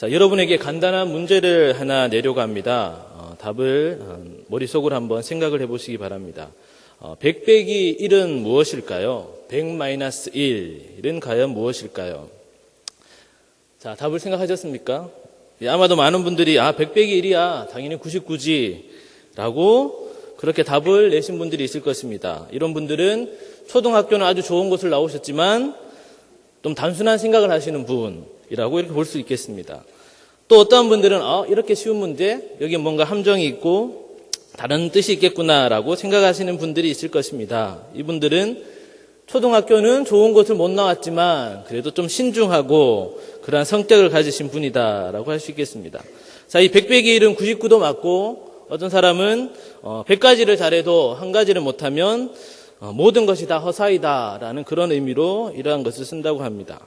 자, 여러분에게 간단한 문제를 하나 내려고 합니다. 어, 답을 어, 머릿속으로 한번 생각을 해보시기 바랍니다. 어, 100 빼기 1은 무엇일까요? 100 마이너스 1은 과연 무엇일까요? 자, 답을 생각하셨습니까? 예, 아마도 많은 분들이 아, 100 빼기 1이야. 당연히 99지. 라고 그렇게 답을 내신 분들이 있을 것입니다. 이런 분들은 초등학교는 아주 좋은 곳을 나오셨지만 좀 단순한 생각을 하시는 분이라고 이렇게 볼 수 있겠습니다. 또 어떤 분들은 어, 이렇게 쉬운 문제 여기 뭔가 함정이 있고 다른 뜻이 있겠구나라고 생각하시는 분들이 있을 것입니다. 이분들은 초등학교는 좋은 곳을 못 나왔지만 그래도 좀 신중하고 그러한 성격을 가지신 분이다라고 할 수 있겠습니다. 자, 이 100배기 1은 99도 맞고 어떤 사람은 어, 100가지를 잘해도 한 가지를 못하면 어, 모든 것이 다 허사이다라는 그런 의미로 이러한 것을 쓴다고 합니다.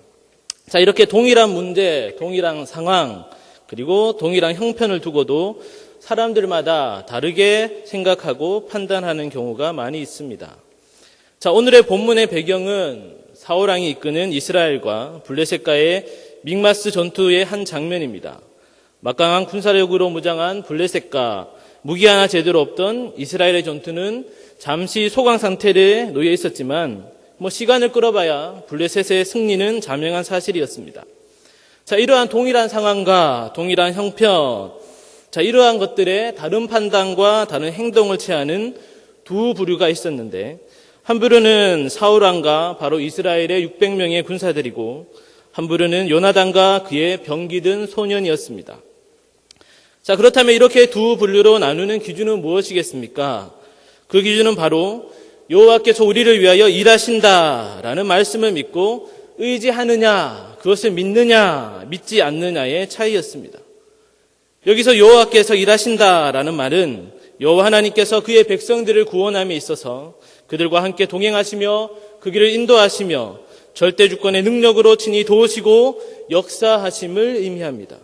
자, 이렇게 동일한 문제, 동일한 상황, 그리고 동일한 형편을 두고도 사람들마다 다르게 생각하고 판단하는 경우가 많이 있습니다. 자, 오늘의 본문의 배경은 사오랑이 이끄는 이스라엘과 블레셋과의 믹마스 전투의 한 장면입니다. 막강한 군사력으로 무장한 블레셋과 무기 하나 제대로 없던 이스라엘의 전투는 잠시 소강 상태에 놓여 있었지만 뭐 시간을 끌어봐야 블레셋의 승리는 자명한 사실이었습니다. 자, 이러한 동일한 상황과 동일한 형편, 자, 이러한 것들의 다른 판단과 다른 행동을 취하는 두 부류가 있었는데 한 부류는 사울왕과 바로 이스라엘의 600명의 군사들이고 한 부류는 요나단과 그의 병기든 소년이었습니다. 자, 그렇다면 이렇게 두 분류로 나누는 기준은 무엇이겠습니까? 그 기준은 바로 여호와께서 우리를 위하여 일하신다라는 말씀을 믿고 의지하느냐, 그것을 믿느냐, 믿지 않느냐의 차이였습니다. 여기서 여호와께서 일하신다라는 말은 여호와 하나님께서 그의 백성들을 구원함에 있어서 그들과 함께 동행하시며 그 길을 인도하시며 절대 주권의 능력으로 친히 도우시고 역사하심을 의미합니다.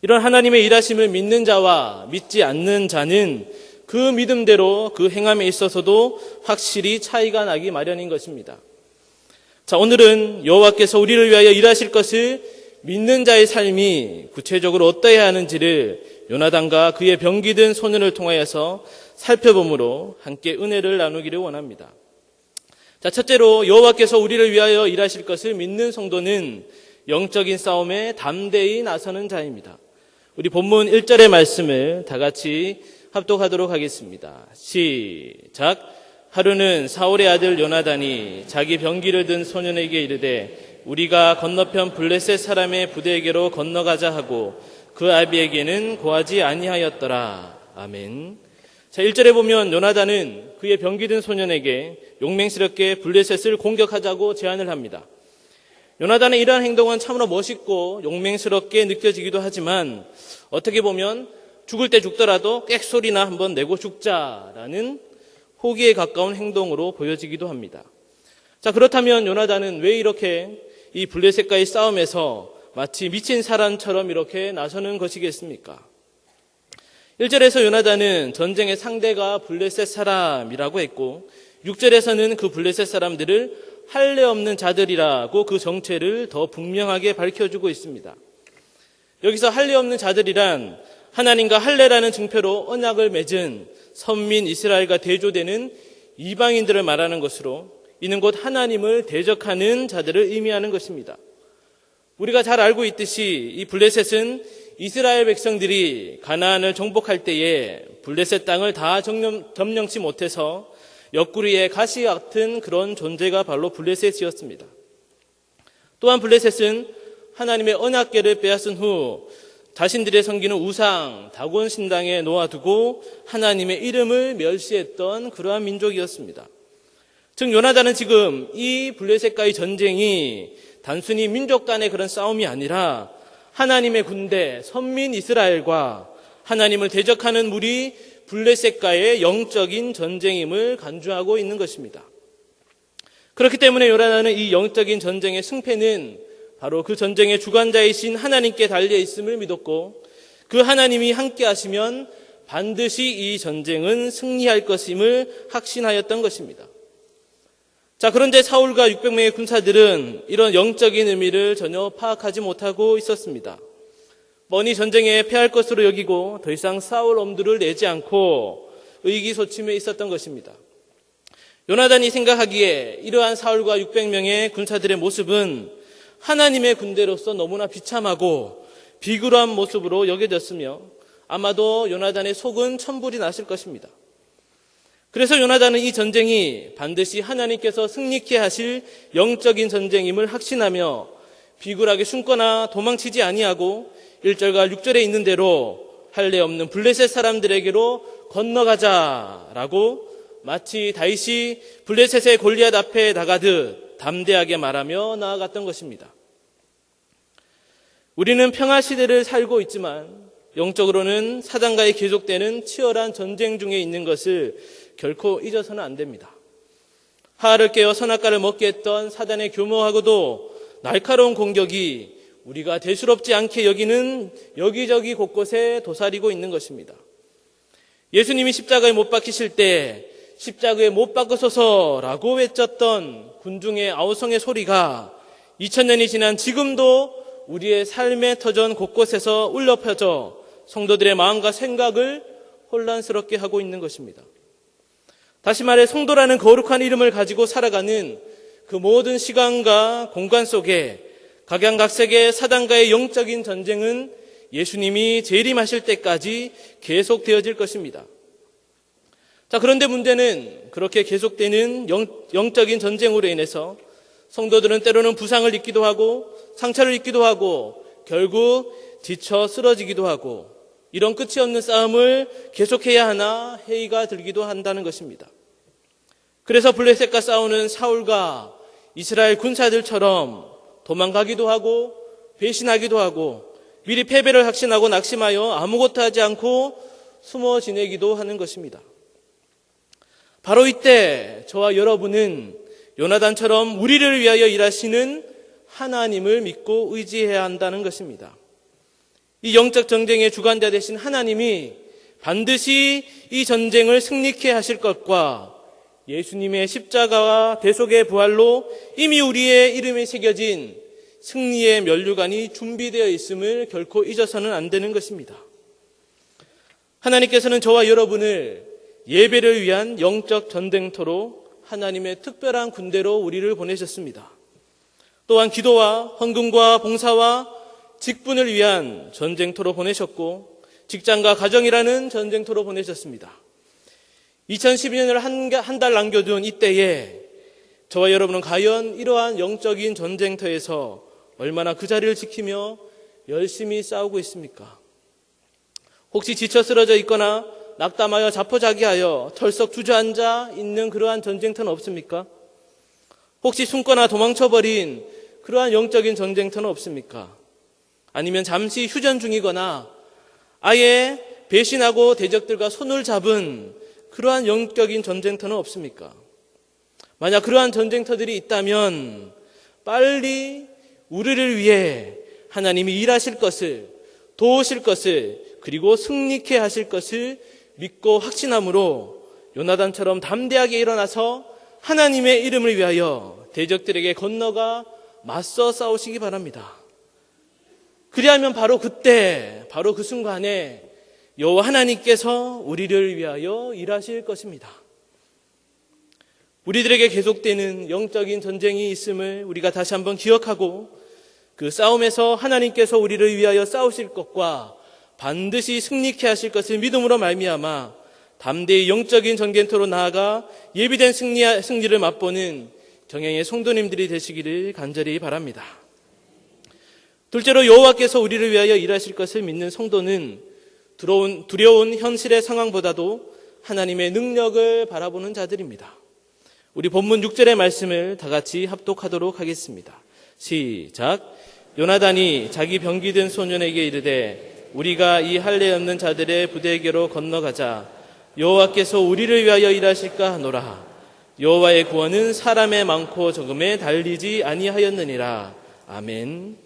이런 하나님의 일하심을 믿는 자와 믿지 않는 자는 그 믿음대로 그 행함에 있어서도 확실히 차이가 나기 마련인 것입니다. 자, 오늘은 여호와께서 우리를 위하여 일하실 것을 믿는 자의 삶이 구체적으로 어떠해야 하는지를 요나단과 그의 병기든 소년을 통하여서 살펴보므로 함께 은혜를 나누기를 원합니다. 자, 첫째로 여호와께서 우리를 위하여 일하실 것을 믿는 성도는 영적인 싸움에 담대히 나서는 자입니다. 우리 본문 1절의 말씀을 다 같이 합독하도록 하겠습니다. 시작. 하루는 사울의 아들 요나단이 자기 병기를 든 소년에게 이르되 우리가 건너편 블레셋 사람의 부대에게로 건너가자 하고 그 아비에게는 고하지 아니하였더라. 아멘. 자, 1절에 보면 요나단은 그의 병기 든 소년에게 용맹스럽게 블레셋을 공격하자고 제안을 합니다. 요나단의 이러한 행동은 참으로 멋있고 용맹스럽게 느껴지기도 하지만 어떻게 보면 죽을 때 죽더라도 꽥소리나 한번 내고 죽자라는 호기에 가까운 행동으로 보여지기도 합니다. 자, 그렇다면 요나단은 왜 이렇게 이 블레셋과의 싸움에서 마치 미친 사람처럼 이렇게 나서는 것이겠습니까? 1절에서 요나단은 전쟁의 상대가 블레셋 사람이라고 했고 6절에서는 그 블레셋 사람들을 할례 없는 자들이라고 그 정체를 더 분명하게 밝혀주고 있습니다. 여기서 할례 없는 자들이란 하나님과 할례라는 증표로 언약을 맺은 선민 이스라엘과 대조되는 이방인들을 말하는 것으로 이는 곧 하나님을 대적하는 자들을 의미하는 것입니다. 우리가 잘 알고 있듯이 이 블레셋은 이스라엘 백성들이 가나안을 정복할 때에 블레셋 땅을 다 점령, 점령치 못해서 옆구리에 가시 같은 그런 존재가 바로 블레셋이었습니다. 또한 블레셋은 하나님의 언약계를 빼앗은 후 자신들의 섬기는 우상, 다곤 신당에 놓아두고 하나님의 이름을 멸시했던 그러한 민족이었습니다. 즉 요나단은 지금 이 블레셋과의 전쟁이 단순히 민족 간의 그런 싸움이 아니라 하나님의 군대, 선민 이스라엘과 하나님을 대적하는 무리 블레셋과의 영적인 전쟁임을 간주하고 있는 것입니다. 그렇기 때문에 요나단은 이 영적인 전쟁의 승패는 바로 그 전쟁의 주관자이신 하나님께 달려 있음을 믿었고 그 하나님이 함께 하시면 반드시 이 전쟁은 승리할 것임을 확신하였던 것입니다. 자, 그런데 사울과 600명의 군사들은 이런 영적인 의미를 전혀 파악하지 못하고 있었습니다. 뻔히 전쟁에 패할 것으로 여기고 더 이상 싸울 엄두를 내지 않고 의기소침해 있었던 것입니다. 요나단이 생각하기에 이러한 사울과 600명의 군사들의 모습은 하나님의 군대로서 너무나 비참하고 비굴한 모습으로 여겨졌으며 아마도 요나단의 속은 천불이 났을 것입니다. 그래서 요나단은 이 전쟁이 반드시 하나님께서 승리케 하실 영적인 전쟁임을 확신하며 비굴하게 숨거나 도망치지 아니하고 1절과 6절에 있는 대로 할례 없는 블레셋 사람들에게로 건너가자라고 마치 다윗이 블레셋의 골리앗 앞에 나가듯 담대하게 말하며 나아갔던 것입니다. 우리는 평화 시대를 살고 있지만 영적으로는 사단과의 계속되는 치열한 전쟁 중에 있는 것을 결코 잊어서는 안 됩니다. 하를 깨어 선악과를 먹게 했던 사단의 교모하고도 날카로운 공격이 우리가 대수롭지 않게 여기는 여기저기 곳곳에 도사리고 있는 것입니다. 예수님이 십자가에 못 박히실 때 십자가에 못 박으소서라고 외쳤던 군중의 아우성의 소리가 2000년이 지난 지금도 우리의 삶의 터전 곳곳에서 울려 퍼져 성도들의 마음과 생각을 혼란스럽게 하고 있는 것입니다. 다시 말해 성도라는 거룩한 이름을 가지고 살아가는 그 모든 시간과 공간 속에 각양각색의 사단과의 영적인 전쟁은 예수님이 재림하실 때까지 계속되어질 것입니다. 자, 그런데 문제는 그렇게 계속되는 영, 영적인 전쟁으로 인해서 성도들은 때로는 부상을 입기도 하고 상처를 입기도 하고 결국 지쳐 쓰러지기도 하고 이런 끝이 없는 싸움을 계속해야 하나 회의가 들기도 한다는 것입니다. 그래서 블레셋과 싸우는 사울과 이스라엘 군사들처럼 도망가기도 하고 배신하기도 하고 미리 패배를 확신하고 낙심하여 아무것도 하지 않고 숨어 지내기도 하는 것입니다. 바로 이때 저와 여러분은 요나단처럼 우리를 위하여 일하시는 하나님을 믿고 의지해야 한다는 것입니다. 이 영적 전쟁의 주관자 되신 하나님이 반드시 이 전쟁을 승리케 하실 것과 예수님의 십자가와 대속의 부활로 이미 우리의 이름에 새겨진 승리의 면류관이 준비되어 있음을 결코 잊어서는 안 되는 것입니다. 하나님께서는 저와 여러분을 예배를 위한 영적 전쟁터로 하나님의 특별한 군대로 우리를 보내셨습니다. 또한 기도와 헌금과 봉사와 직분을 위한 전쟁터로 보내셨고 직장과 가정이라는 전쟁터로 보내셨습니다. 2012년을 한 달 남겨둔 이때에 저와 여러분은 과연 이러한 영적인 전쟁터에서 얼마나 그 자리를 지키며 열심히 싸우고 있습니까? 혹시 지쳐 쓰러져 있거나 낙담하여 자포자기하여 털썩 주저앉아 있는 그러한 전쟁터는 없습니까? 혹시 숨거나 도망쳐버린 그러한 영적인 전쟁터는 없습니까? 아니면 잠시 휴전 중이거나 아예 배신하고 대적들과 손을 잡은 그러한 영적인 전쟁터는 없습니까? 만약 그러한 전쟁터들이 있다면 빨리 우리를 위해 하나님이 일하실 것을 도우실 것을 그리고 승리케 하실 것을 믿고 확신함으로 요나단처럼 담대하게 일어나서 하나님의 이름을 위하여 대적들에게 건너가 맞서 싸우시기 바랍니다. 그리하면 바로 그때, 바로 그 순간에 여호와 하나님께서 우리를 위하여 일하실 것입니다. 우리들에게 계속되는 영적인 전쟁이 있음을 우리가 다시 한번 기억하고 그 싸움에서 하나님께서 우리를 위하여 싸우실 것과 반드시 승리케 하실 것을 믿음으로 말미암아 담대히 영적인 전쟁터로 나아가 예비된 승리, 승리를 맛보는 경영의 성도님들이 되시기를 간절히 바랍니다. 둘째로 여호와께서 우리를 위하여 일하실 것을 믿는 성도는 두려운, 두려운 현실의 상황보다도 하나님의 능력을 바라보는 자들입니다. 우리 본문 6절의 말씀을 다 같이 합독하도록 하겠습니다. 시작. 요나단이 자기 병기든 소년에게 이르되 우리가 이 할례 없는 자들의 부대에게로 건너가자 여호와께서 우리를 위하여 일하실까 하노라 여호와의 구원은 사람의 많고 적음에 달리지 아니하였느니라 아멘.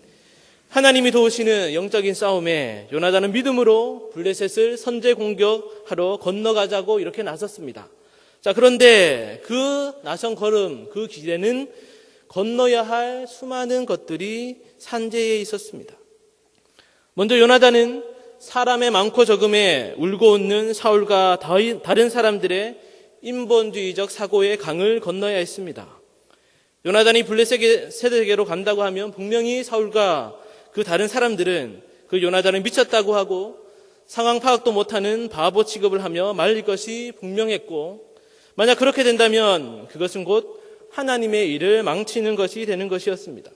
하나님이 도우시는 영적인 싸움에 요나단은 믿음으로 블레셋을 선제 공격하러 건너가자고 이렇게 나섰습니다. 자, 그런데 그 나선 걸음, 그 길에는 건너야 할 수많은 것들이 산재에 있었습니다. 먼저 요나단은 사람의 많고 적음에 울고 웃는 사울과 다른 사람들의 인본주의적 사고의 강을 건너야 했습니다. 요나단이 블레셋 세대에게로 간다고 하면 분명히 사울과 그 다른 사람들은 그 요나단을 미쳤다고 하고 상황 파악도 못하는 바보 취급을 하며 말릴 것이 분명했고 만약 그렇게 된다면 그것은 곧 하나님의 일을 망치는 것이 되는 것이었습니다.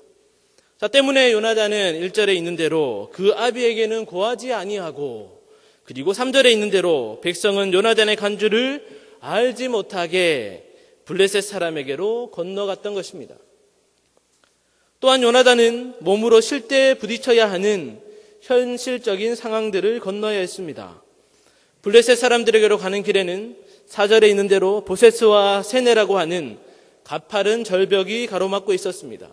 자, 때문에 요나단은 1절에 있는 대로 그 아비에게는 고하지 아니하고 그리고 3절에 있는 대로 백성은 요나단의 간주를 알지 못하게 블레셋 사람에게로 건너갔던 것입니다. 또한 요나단은 몸으로 실대에 부딪혀야 하는 현실적인 상황들을 건너야 했습니다. 블레셋 사람들에게로 가는 길에는 사절에 있는 대로 보세스와 세네라고 하는 가파른 절벽이 가로막고 있었습니다.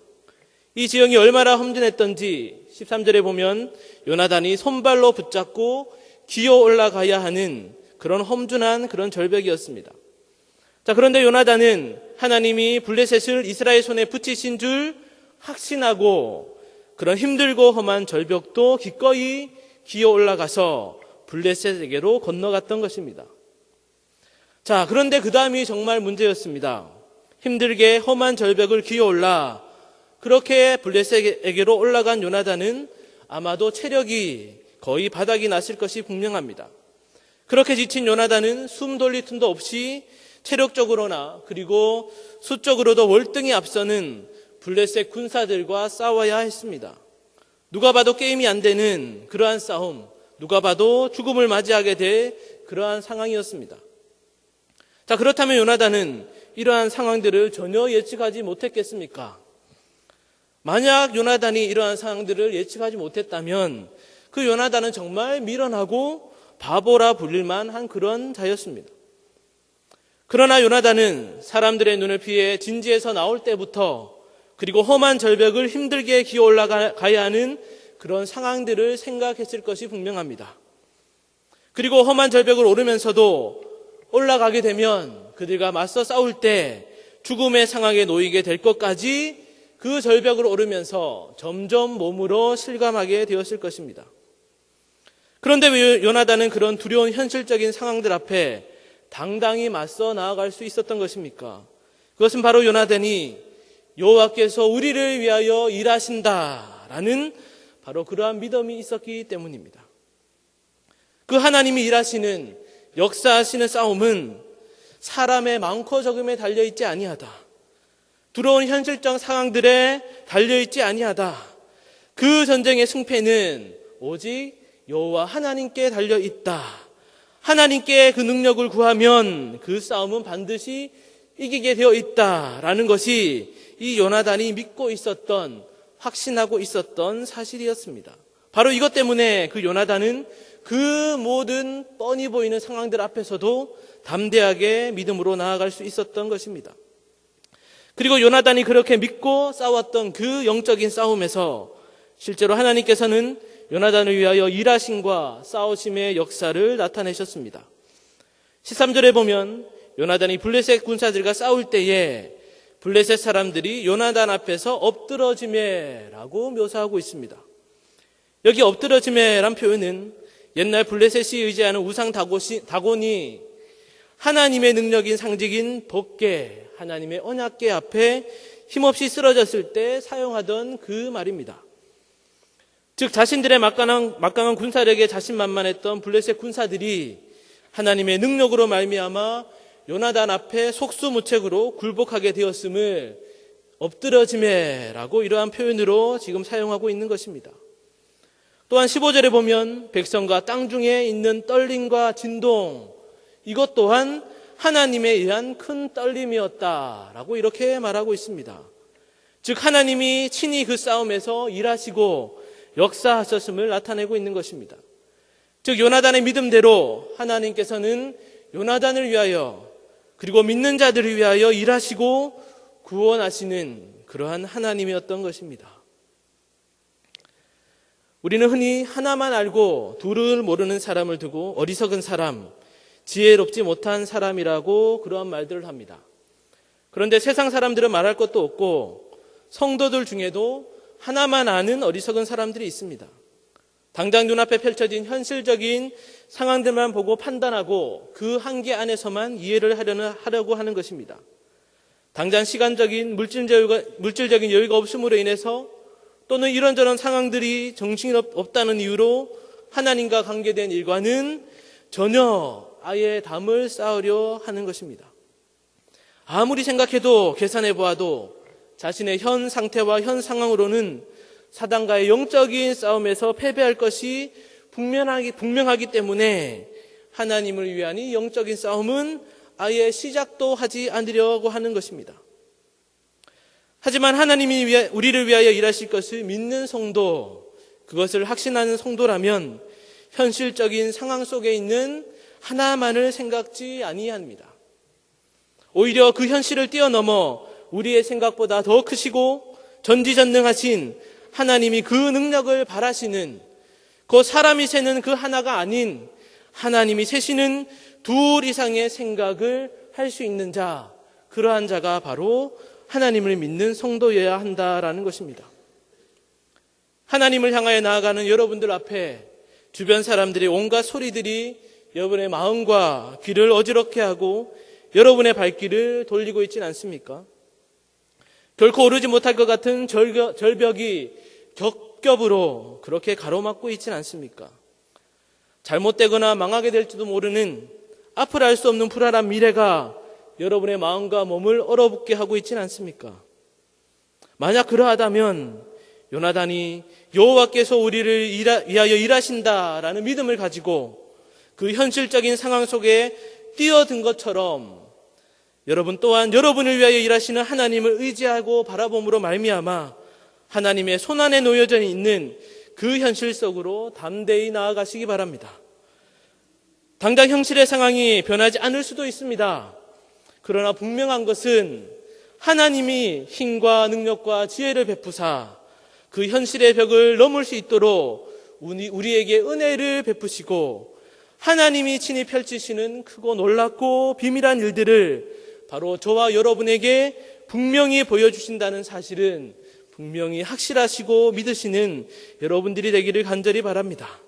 이 지형이 얼마나 험준했던지 13절에 보면 요나단이 손발로 붙잡고 기어 올라가야 하는 그런 험준한 그런 절벽이었습니다. 자, 그런데 요나단은 하나님이 블레셋을 이스라엘 손에 붙이신 줄 확신하고 그런 힘들고 험한 절벽도 기꺼이 기어 올라가서 블레셋에게로 건너갔던 것입니다. 자, 그런데 그 다음이 정말 문제였습니다. 힘들게 험한 절벽을 기어 올라 그렇게 블레셋에게로 올라간 요나단은 아마도 체력이 거의 바닥이 났을 것이 분명합니다. 그렇게 지친 요나단은 숨 돌릴 틈도 없이 체력적으로나 그리고 수적으로도 월등히 앞서는 블레셋 군사들과 싸워야 했습니다. 누가 봐도 게임이 안 되는 그러한 싸움, 누가 봐도 죽음을 맞이하게 될 그러한 상황이었습니다. 자, 그렇다면 요나단은 이러한 상황들을 전혀 예측하지 못했겠습니까? 만약 요나단이 이러한 상황들을 예측하지 못했다면 그 요나단은 정말 미련하고 바보라 불릴만 한 그런 자였습니다. 그러나 요나단은 사람들의 눈을 피해 진지에서 나올 때부터 그리고 험한 절벽을 힘들게 기어 올라가야 하는 그런 상황들을 생각했을 것이 분명합니다. 그리고 험한 절벽을 오르면서도 올라가게 되면 그들과 맞서 싸울 때 죽음의 상황에 놓이게 될 것까지 그 절벽을 오르면서 점점 몸으로 실감하게 되었을 것입니다. 그런데 왜 요나단은 그런 두려운 현실적인 상황들 앞에 당당히 맞서 나아갈 수 있었던 것입니까? 그것은 바로 요나단이 여호와께서 우리를 위하여 일하신다라는 바로 그러한 믿음이 있었기 때문입니다. 그 하나님이 일하시는 역사하시는 싸움은 사람의 많고 적음에 달려 있지 아니하다. 두려운 현실적 상황들에 달려 있지 아니하다. 그 전쟁의 승패는 오직 여호와 하나님께 달려 있다. 하나님께 그 능력을 구하면 그 싸움은 반드시 이기게 되어 있다라는 것이 이 요나단이 믿고 있었던 확신하고 있었던 사실이었습니다. 바로 이것 때문에 그 요나단은 그 모든 뻔히 보이는 상황들 앞에서도 담대하게 믿음으로 나아갈 수 있었던 것입니다. 그리고 요나단이 그렇게 믿고 싸웠던 그 영적인 싸움에서 실제로 하나님께서는 요나단을 위하여 일하심과 싸우심의 역사를 나타내셨습니다. 13절에 보면 요나단이 블레셋 군사들과 싸울 때에 블레셋 사람들이 요나단 앞에서 엎드러짐에라고 묘사하고 있습니다. 여기 엎드러짐에란 표현은 옛날 블레셋이 의지하는 우상 다곤이 하나님의 능력인 상징인 법계, 하나님의 언약계 앞에 힘없이 쓰러졌을 때 사용하던 그 말입니다. 즉 자신들의 막강한, 막강한 군사력에 자신만만했던 블레셋 군사들이 하나님의 능력으로 말미암아 요나단 앞에 속수무책으로 굴복하게 되었음을 엎드러짐에라고 이러한 표현으로 지금 사용하고 있는 것입니다. 또한 15절에 보면 백성과 땅 중에 있는 떨림과 진동 이것 또한 하나님에 의한 큰 떨림이었다라고 이렇게 말하고 있습니다. 즉 하나님이 친히 그 싸움에서 일하시고 역사하셨음을 나타내고 있는 것입니다. 즉 요나단의 믿음대로 하나님께서는 요나단을 위하여 그리고 믿는 자들을 위하여 일하시고 구원하시는 그러한 하나님이었던 것입니다. 우리는 흔히 하나만 알고 둘을 모르는 사람을 두고 어리석은 사람, 지혜롭지 못한 사람이라고 그러한 말들을 합니다. 그런데 세상 사람들은 말할 것도 없고 성도들 중에도 하나만 아는 어리석은 사람들이 있습니다. 당장 눈앞에 펼쳐진 현실적인 상황들만 보고 판단하고 그 한계 안에서만 이해를 하려는, 하려고 하는 것입니다. 당장 시간적인 물질적, 물질적인 여유가 없음으로 인해서 또는 이런저런 상황들이 정신이 없다는 이유로 하나님과 관계된 일과는 전혀 아예 담을 쌓으려 하는 것입니다. 아무리 생각해도 계산해 보아도 자신의 현 상태와 현 상황으로는 사단과의 영적인 싸움에서 패배할 것이 분명하기, 분명하기 때문에 하나님을 위한 이 영적인 싸움은 아예 시작도 하지 않으려고 하는 것입니다. 하지만 하나님이 위하, 우리를 위하여 일하실 것을 믿는 성도, 그것을 확신하는 성도라면 현실적인 상황 속에 있는 하나만을 생각지 아니합니다. 오히려 그 현실을 뛰어넘어 우리의 생각보다 더 크시고 전지전능하신 하나님이 그 능력을 바라시는 그 사람이 세는 그 하나가 아닌 하나님이 세시는 둘 이상의 생각을 할 수 있는 자, 그러한 자가 바로 하나님을 믿는 성도여야 한다라는 것입니다. 하나님을 향하여 나아가는 여러분들 앞에 주변 사람들의 온갖 소리들이 여러분의 마음과 귀를 어지럽게 하고 여러분의 발길을 돌리고 있지는 않습니까? 결코 오르지 못할 것 같은 절벽이 겹겹으로 그렇게 가로막고 있지는 않습니까? 잘못되거나 망하게 될지도 모르는 앞을 알 수 없는 불안한 미래가 여러분의 마음과 몸을 얼어붙게 하고 있지는 않습니까? 만약 그러하다면 요나단이 여호와께서 우리를 위하여 일하신다라는 믿음을 가지고 그 현실적인 상황 속에 뛰어든 것처럼 여러분 또한 여러분을 위하여 일하시는 하나님을 의지하고 바라봄으로 말미암아 하나님의 손안에 놓여져 있는 그 현실 속으로 담대히 나아가시기 바랍니다. 당장 현실의 상황이 변하지 않을 수도 있습니다. 그러나 분명한 것은 하나님이 힘과 능력과 지혜를 베푸사 그 현실의 벽을 넘을 수 있도록 우리에게 은혜를 베푸시고 하나님이 친히 펼치시는 크고 놀랍고 비밀한 일들을 바로 저와 여러분에게 분명히 보여주신다는 사실은 분명히 확실하시고 믿으시는 여러분들이 되기를 간절히 바랍니다.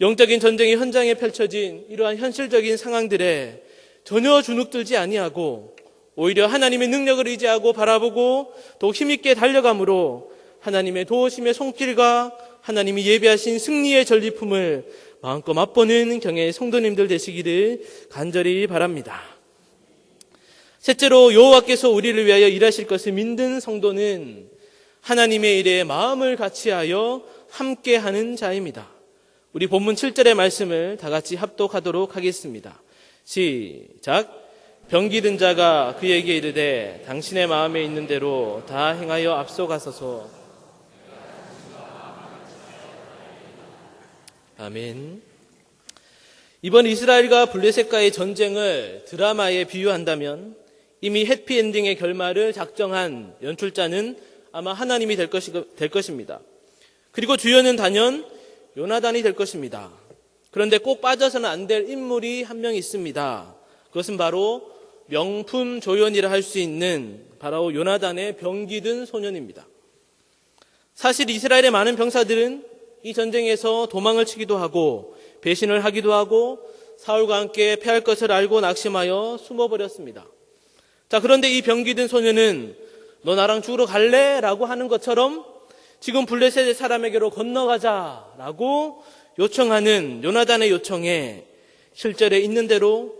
영적인 전쟁의 현장에 펼쳐진 이러한 현실적인 상황들에 전혀 주눅들지 아니하고 오히려 하나님의 능력을 의지하고 바라보고 더욱 힘있게 달려감으로 하나님의 도우심의 손길과 하나님이 예비하신 승리의 전리품을 마음껏 맛보는 경의 성도님들 되시기를 간절히 바랍니다. 셋째로 여호와께서 우리를 위하여 일하실 것을 믿는 성도는 하나님의 일에 마음을 같이하여 함께하는 자입니다. 우리 본문 7절의 말씀을 다 같이 합독하도록 하겠습니다. 시작. 병기든 자가 그에게 이르되 당신의 마음에 있는 대로 다 행하여 앞서가소서. 아멘. 이번 이스라엘과 블레셋과의 전쟁을 드라마에 비유한다면 이미 해피엔딩의 결말을 작정한 연출자는 아마 하나님이 될, 것이, 될 것입니다. 그리고 주연은 단연 요나단이 될 것입니다. 그런데 꼭 빠져서는 안 될 인물이 한 명 있습니다. 그것은 바로 명품 조연이라 할 수 있는 바로 요나단의 병기든 소년입니다. 사실 이스라엘의 많은 병사들은 이 전쟁에서 도망을 치기도 하고 배신을 하기도 하고 사울과 함께 패할 것을 알고 낙심하여 숨어버렸습니다. 자, 그런데 이 병기 든 소년은 너 나랑 죽으러 갈래? 라고 하는 것처럼 지금 블레셋의 사람에게로 건너가자 라고 요청하는 요나단의 요청에 실절에 있는 대로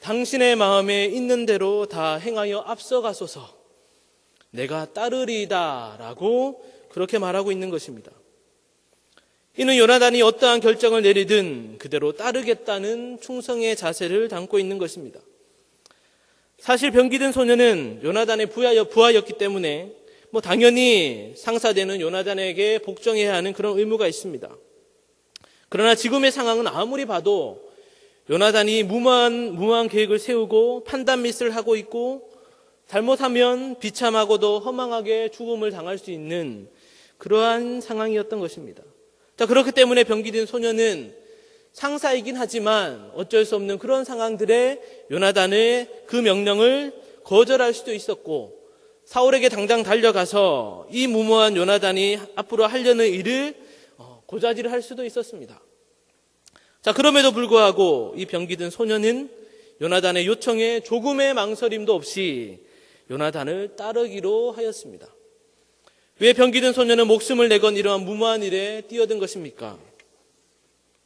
당신의 마음에 있는 대로 다 행하여 앞서가소서 내가 따르리다 라고 그렇게 말하고 있는 것입니다. 이는 요나단이 어떠한 결정을 내리든 그대로 따르겠다는 충성의 자세를 담고 있는 것입니다. 사실 병기든 소년은 요나단의 부하였기 때문에 뭐 당연히 상사되는 요나단에게 복종해야 하는 그런 의무가 있습니다. 그러나 지금의 상황은 아무리 봐도 요나단이 무모한, 무모한 계획을 세우고 판단 미스를 하고 있고 잘못하면 비참하고도 허망하게 죽음을 당할 수 있는 그러한 상황이었던 것입니다. 자, 그렇기 때문에 병기든 소년은 상사이긴 하지만 어쩔 수 없는 그런 상황들에 요나단의 그 명령을 거절할 수도 있었고 사울에게 당장 달려가서 이 무모한 요나단이 앞으로 하려는 일을 어, 고자질을 할 수도 있었습니다. 자, 그럼에도 불구하고 이 병기든 소년은 요나단의 요청에 조금의 망설임도 없이 요나단을 따르기로 하였습니다. 왜 병기든 소년은 목숨을 내건 이러한 무모한 일에 뛰어든 것입니까?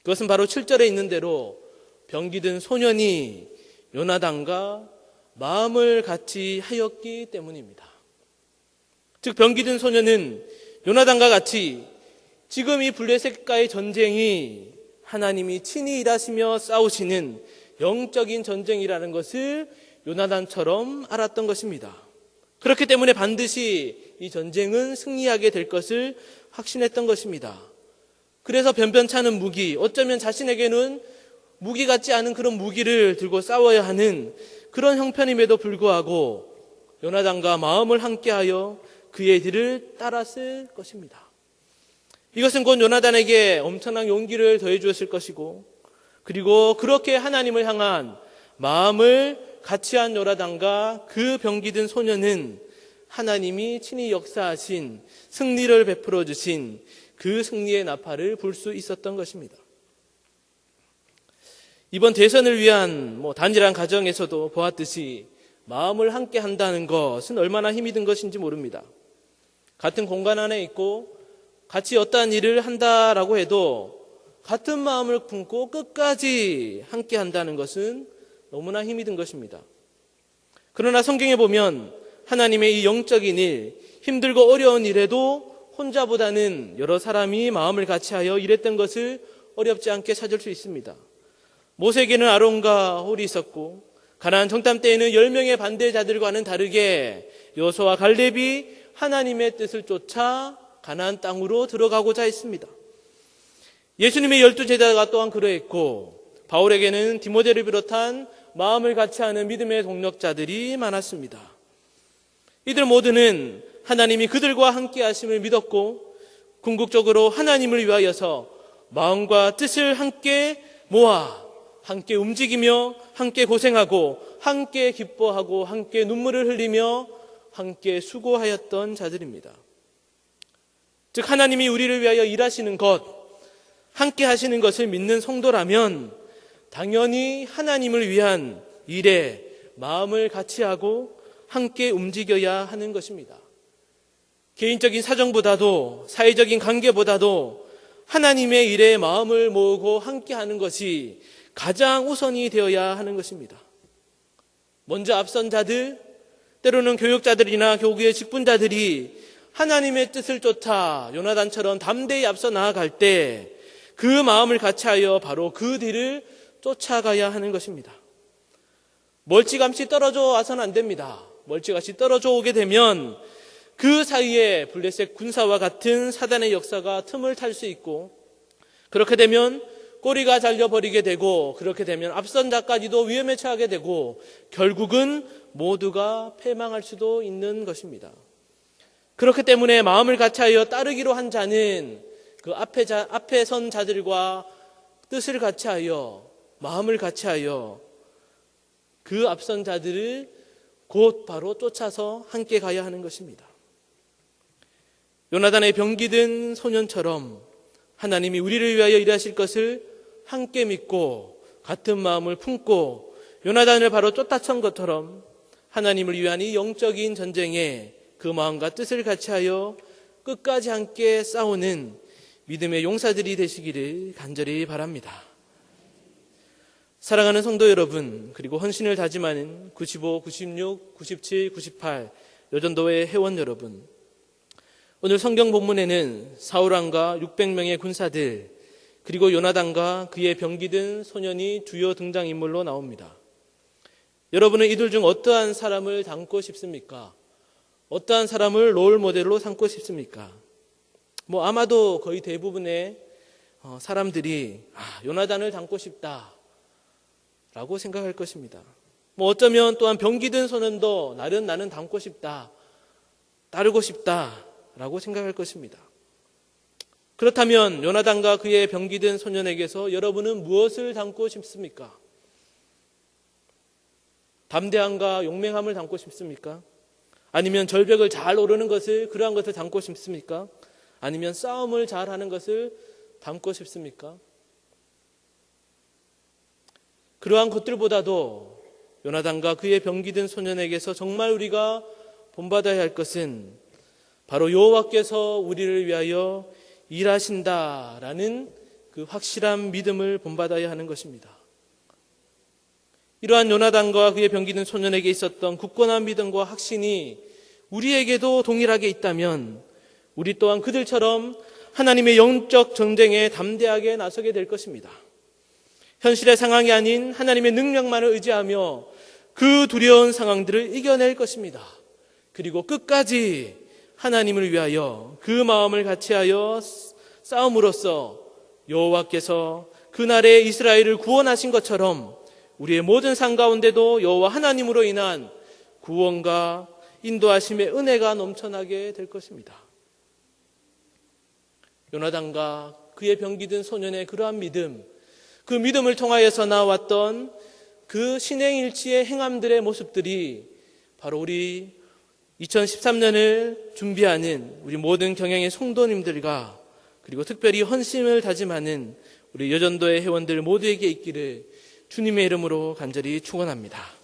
그것은 바로 7절에 있는 대로 병기든 소년이 요나단과 마음을 같이 하였기 때문입니다. 즉 병기든 소년은 요나단과 같이 지금 이 블레셋과의 전쟁이 하나님이 친히 일하시며 싸우시는 영적인 전쟁이라는 것을 요나단처럼 알았던 것입니다. 그렇기 때문에 반드시 이 전쟁은 승리하게 될 것을 확신했던 것입니다. 그래서 변변찮은 무기, 어쩌면 자신에게는 무기 같지 않은 그런 무기를 들고 싸워야 하는 그런 형편임에도 불구하고 요나단과 마음을 함께하여 그의 뒤를 따랐을 것입니다. 이것은 곧 요나단에게 엄청난 용기를 더해 주었을 것이고 그리고 그렇게 하나님을 향한 마음을 같이 한 요나단과 그 병기든 소년은 하나님이 친히 역사하신 승리를 베풀어 주신 그 승리의 나팔을 불 수 있었던 것입니다. 이번 대선을 위한 뭐 단일한 가정에서도 보았듯이 마음을 함께 한다는 것은 얼마나 힘이 든 것인지 모릅니다. 같은 공간 안에 있고 같이 어떠한 일을 한다라고 해도 같은 마음을 품고 끝까지 함께 한다는 것은 너무나 힘이 든 것입니다. 그러나 성경에 보면 하나님의 이 영적인 일, 힘들고 어려운 일에도 혼자보다는 여러 사람이 마음을 같이 하여 일했던 것을 어렵지 않게 찾을 수 있습니다. 모세에게는 아론과 홀이 있었고 가나안 정탐 때에는 10명의 반대자들과는 다르게 여호수와 갈렙이 하나님의 뜻을 쫓아 가나안 땅으로 들어가고자 했습니다. 예수님의 열두 제자가 또한 그러했고 바울에게는 디모데를 비롯한 마음을 같이 하는 믿음의 동력자들이 많았습니다. 이들 모두는 하나님이 그들과 함께 하심을 믿었고 궁극적으로 하나님을 위하여서 마음과 뜻을 함께 모아 함께 움직이며 함께 고생하고 함께 기뻐하고 함께 눈물을 흘리며 함께 수고하였던 자들입니다. 즉 하나님이 우리를 위하여 일하시는 것, 함께 하시는 것을 믿는 성도라면 당연히 하나님을 위한 일에 마음을 같이 하고 함께 움직여야 하는 것입니다. 개인적인 사정보다도 사회적인 관계보다도 하나님의 일에 마음을 모으고 함께 하는 것이 가장 우선이 되어야 하는 것입니다. 먼저 앞선 자들, 때로는 교육자들이나 교구의 직분자들이 하나님의 뜻을 쫓아 요나단처럼 담대히 앞서 나아갈 때 그 마음을 같이하여 바로 그 뒤를 쫓아가야 하는 것입니다. 멀찌감치 떨어져 와서는 안 됩니다. 멀찌감치 떨어져 오게 되면 그 사이에 블레셋 군사와 같은 사단의 역사가 틈을 탈 수 있고 그렇게 되면 꼬리가 잘려버리게 되고 그렇게 되면 앞선 자까지도 위험에 처하게 되고 결국은 모두가 패망할 수도 있는 것입니다. 그렇기 때문에 마음을 같이하여 따르기로 한 자는 그 앞에 자, 앞에 선 자들과 뜻을 같이하여 마음을 같이하여 그 앞선 자들을 곧 바로 쫓아서 함께 가야 하는 것입니다. 요나단의 병기든 소년처럼 하나님이 우리를 위하여 일하실 것을 함께 믿고 같은 마음을 품고 요나단을 바로 쫓아천 것처럼 하나님을 위한 이 영적인 전쟁에 그 마음과 뜻을 같이하여 끝까지 함께 싸우는 믿음의 용사들이 되시기를 간절히 바랍니다. 사랑하는 성도 여러분, 그리고 헌신을 다짐하는 95, 96, 97, 98 여전도회 회원 여러분. 오늘 성경 본문에는 사울왕과 600명의 군사들, 그리고 요나단과 그의 병기든 소년이 주요 등장인물로 나옵니다. 여러분은 이들 중 어떠한 사람을 닮고 싶습니까? 어떠한 사람을 롤 모델로 삼고 싶습니까? 뭐 아마도 거의 대부분의 어, 사람들이 아, 요나단을 닮고 싶다. 라고 생각할 것입니다. 뭐 어쩌면 또한 병기든 소년도 나는 나는 닮고 싶다. 따르고 싶다. 라고 생각할 것입니다. 그렇다면 요나단과 그의 병기든 소년에게서 여러분은 무엇을 담고 싶습니까? 담대함과 용맹함을 담고 싶습니까? 아니면 절벽을 잘 오르는 것을 그러한 것을 담고 싶습니까? 아니면 싸움을 잘 하는 것을 담고 싶습니까? 그러한 것들보다도 요나단과 그의 병기든 소년에게서 정말 우리가 본받아야 할 것은 바로 여호와께서 우리를 위하여 일하신다라는 그 확실한 믿음을 본받아야 하는 것입니다. 이러한 요나단과 그의 병기는 소년에게 있었던 굳건한 믿음과 확신이 우리에게도 동일하게 있다면 우리 또한 그들처럼 하나님의 영적 전쟁에 담대하게 나서게 될 것입니다. 현실의 상황이 아닌 하나님의 능력만을 의지하며 그 두려운 상황들을 이겨낼 것입니다. 그리고 끝까지 하나님을 위하여 그 마음을 같이하여 싸움으로써 여호와께서 그날에 이스라엘을 구원하신 것처럼 우리의 모든 상 가운데도 여호와 하나님으로 인한 구원과 인도하심의 은혜가 넘쳐나게 될 것입니다. 요나단과 그의 병기든 소년의 그러한 믿음, 그 믿음을 통하여서 나왔던 그 신행일치의 행함들의 모습들이 바로 우리 2013년을 준비하는 우리 모든 경영의 성도님들과 그리고 특별히 헌신을 다짐하는 우리 여전도의 회원들 모두에게 있기를 주님의 이름으로 간절히 축원합니다.